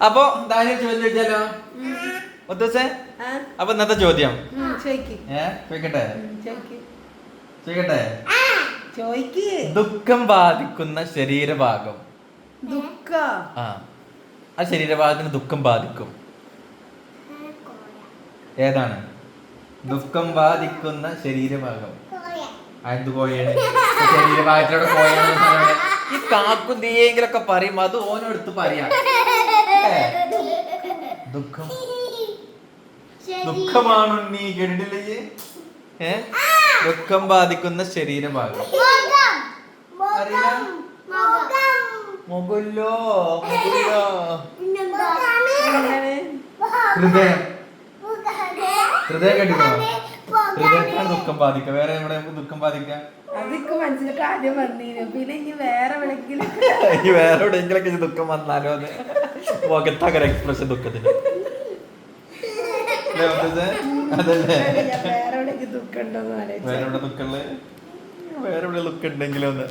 അപ്പൊ ദാനിയൽ ചോദ്യം ചോദിച്ചാലോ? ആ? അപ്പൊ ഇന്നത്തെ ചോദ്യം. ഏ ചോദിക്കട്ടെ? ദുഃഖം ബാധിക്കുന്ന ശരീരഭാഗം. ആ. ആ ശരീരഭാഗത്തിന് ദുഃഖം ബാധിക്കും. ഏതാണ്? ദുഃഖം ബാധിക്കുന്ന ശരീരഭാഗം. കോയാണ് ശരീരഭാഗത്തിലൂടെ കോയാണ് ഈ കാക്കും തീയെങ്കിലൊക്കെ പറയും അത് ഓനെടുത്ത് പറയാം. ദുഃഖം. ദുഃഖമാണ് നീ കേട്ടിട്ടില്ലേ? ഏ? ദുഃഖം ബാധിക്കുന്ന ശരീരഭാഗം. മുകുല്ലോ മുകുല്ലോ ഹൃദയം. ഹൃദയം കേട്ടിട്ടോ ഹൃദയത്തിനാണ് ദുഃഖം ബാധിക്കുക. വേറെ എവിടെ ദുഃഖം ബാധിക്കുക അതൊക്കെ മനസ്സിലൊക്കെ ആദ്യം വന്നീനു. പിന്നെ ഇനി വേറെ എവിടെങ്കിലും ഇനി വേറെ എവിടെയെങ്കിലൊക്കെ ദുഃഖം വന്നാലോ അത്? മുഖത്താകര എക്സ്പ്രഷൻ ദുഃഖത്തിന്? അതല്ലേ? വേറെ ദുഃഖം ഉണ്ടെങ്കിലും ഒന്ന്.